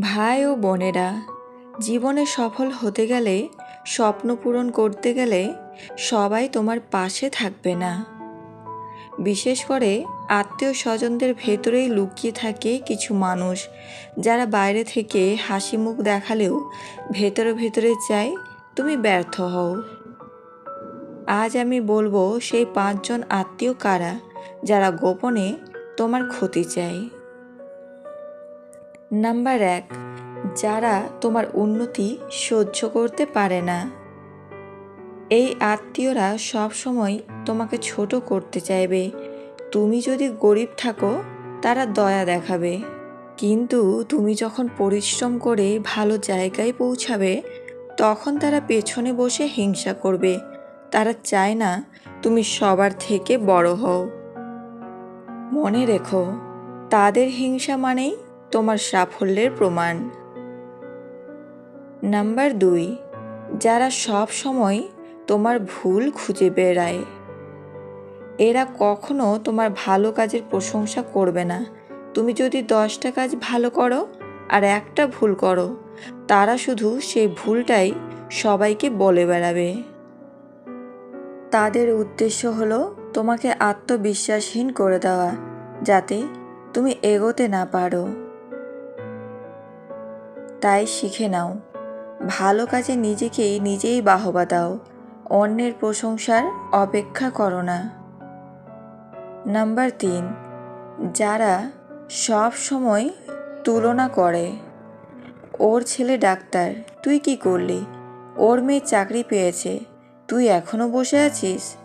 ভাই ও বোনেরা, জীবনে সফল হতে গেলে, স্বপ্ন পূরণ করতে গেলে সবাই তোমার পাশে থাকবে না। বিশেষ করে আত্মীয় স্বজনদের ভেতরেই লুকিয়ে থাকে কিছু মানুষ, যারা বাইরে থেকে হাসি মুখ দেখালেও ভেতরে ভেতরে চায়, তুমি ব্যর্থ হও। আজ আমি বলব, সেই পাঁচজন আত্মীয় কারা, যারা গোপনে তোমার ক্ষতি চায়। নাম্বার এক, যারা তোমার উন্নতি সহ্য করতে পারে না। এই আত্মীয়রা সবসময় তোমাকে ছোট করতে চাইবে। তুমি যদি গরিব থাকো, তারা দয়া দেখাবে। কিন্তু তুমি যখন পরিশ্রম করে ভালো জায়গায় পৌঁছাবে, তখন তারা পেছনে বসে হিংসা করবে। তারা চায় না তুমি সবার থেকে বড় হও। মনে রেখো, তাদের হিংসা মানেই তোমার সাফল্যের প্রমাণ। নাম্বার দুই, যারা সব সময় তোমার ভুল খুঁজে বেড়ায়, এরা কখনো তোমার ভালো কাজের প্রশংসা করবে না। তুমি যদি দশটা কাজ ভালো করো আর একটা ভুল করো, তারা শুধু সেই ভুলটাই সবাইকে বলে বেড়াবে। তাদের উদ্দেশ্য হলো তোমাকে আত্মবিশ্বাসহীন করে দেওয়া, যাতে তুমি এগোতে না পারো। তাই শিখে নাও। ভালো কাজে নিজেকেই নিজেই বাহবা দাও। অন্যের প্রশংসার অপেক্ষা করো না। নাম্বার তিন, যারা সব সময় তুলনা করে। ওর ছেলে ডাক্তার, তুই কি করলি? ওর মেয়ে চাকরি পেয়েছে, তুই এখনও বসে আছিস?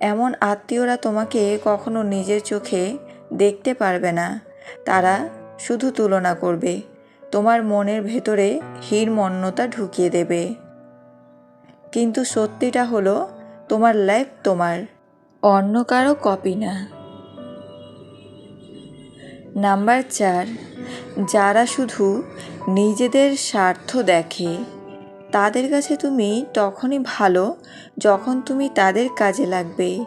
এমন আত্মীয়রা তোমাকে কখনো নিজের চোখে দেখতে পারবে না। তারা শুধু তুলনা করবে। তোমার মনের ভেতরে হীনমন্যতা ঢুকিয়ে দেবে। কিন্তু সত্যিটা হলো, তোমার লাইফ তোমার, অন্য কারও কপি না। নাম্বার চার, যারা শুধু নিজেদের স্বার্থ দেখে, তাদের কাছে তুমি তখনই ভালো যখন তুমি তাদের কাজে লাগবে।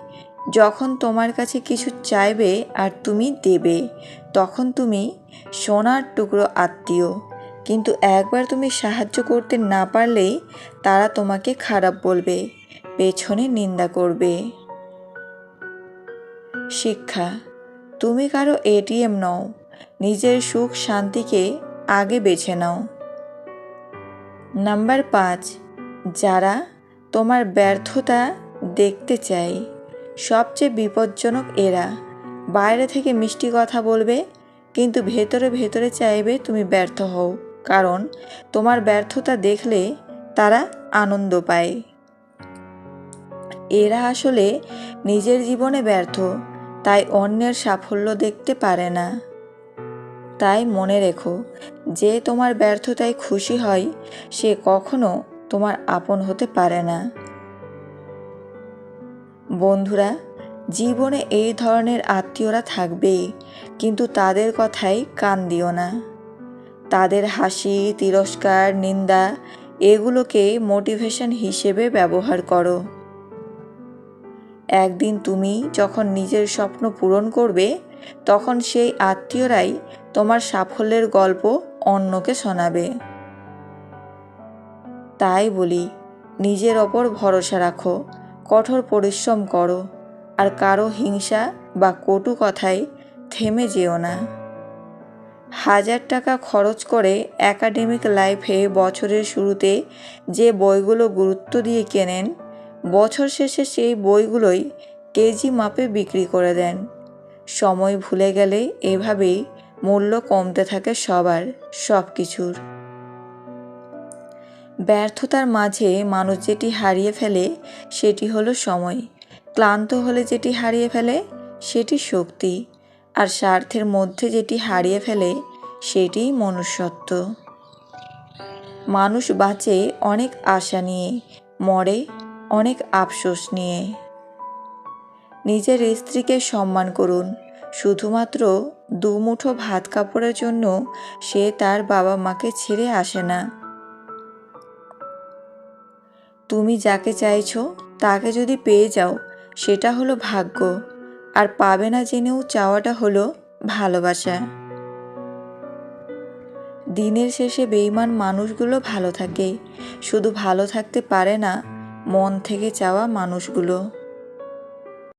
যখন তোমার কাছে কিছু চাইবে আর তুমি দেবে, তখন তুমি সোনার টুকরো আত্মীয়। কিন্তু একবার তুমি সাহায্য করতে না পারলেই তারা তোমাকে খারাপ বলবে, পেছনে নিন্দা করবে। শিক্ষা, তুমি কারও এটিএম নও, নিজের সুখ শান্তিকে আগে বেছে নাও। নাম্বার পাঁচ, যারা তোমার ব্যর্থতা দেখতে চায়। সবচেয়ে বিপজ্জনক এরা। বাইরে থেকে মিষ্টি কথা বলবে, কিন্তু ভেতরে ভেতরে চাইবে তুমি ব্যর্থ হও, কারণ তোমার ব্যর্থতা দেখলে তারা আনন্দ পায়। এরা আসলে নিজের জীবনে ব্যর্থ, তাই অন্যের সাফল্য দেখতে পারে না। তাই মনে রেখো, যে তোমার ব্যর্থতায় খুশি হয়, সে কখনো তোমার আপন হতে পারে না। বন্ধুরা, জীবনে এই ধরনের আত্মীয়রা থাকবেই, কিন্তু তাদের কথাই কান দিও না। তাদের হাসি, তিরস্কার, নিন্দা, এগুলোকে মোটিভেশন হিসেবে ব্যবহার করো। একদিন তুমি যখন নিজের স্বপ্ন পূরণ করবে, তখন সেই আত্মীয়রাই তোমার সাফল্যের গল্প অন্যকে শোনাবে। তাই বলি, নিজের ওপর ভরসা রাখো। কঠোর পরিশ্রম করো, আর কারও হিংসা বা কটু কথায় থেমে যেও না। হাজার টাকা খরচ করে একাডেমিক লাইফে বছরের শুরুতে যে বইগুলো গুরুত্ব দিয়ে কেনেন, বছর শেষে সেই বইগুলোই কেজি মাপে বিক্রি করে দেন। সময় ভুলে গেলে এভাবেই মূল্য কমতে থাকে সবার সব কিছুর ব্যর্থতার মাঝে মানুষ যেটি হারিয়ে ফেলে, সেটি হলো সময়। ক্লান্ত হলে যেটি হারিয়ে ফেলে, সেটি শক্তি। আর স্বার্থের মধ্যে যেটি হারিয়ে ফেলে সেটিই মনুষ্যত্ব। মানুষ বাঁচে অনেক আশা নিয়ে, মরে অনেক আফসোস নিয়ে। নিজের স্ত্রীকে সম্মান করুন। শুধুমাত্র দুমুঠো ভাত কাপড়ের জন্য সে তার বাবা মাকে ছেড়ে আসে না। তুমি যাকে চাইছো, তাকে যদি পেয়ে যাও, সেটা হলো ভাগ্য। আর পাবে না জেনেও চাওয়াটা হলো ভালোবাসা। দিনের শেষে বেইমান মানুষগুলো ভালো থাকে। শুধু ভালো থাকতে পারে না, মন থেকে চাওয়া মানুষগুলো।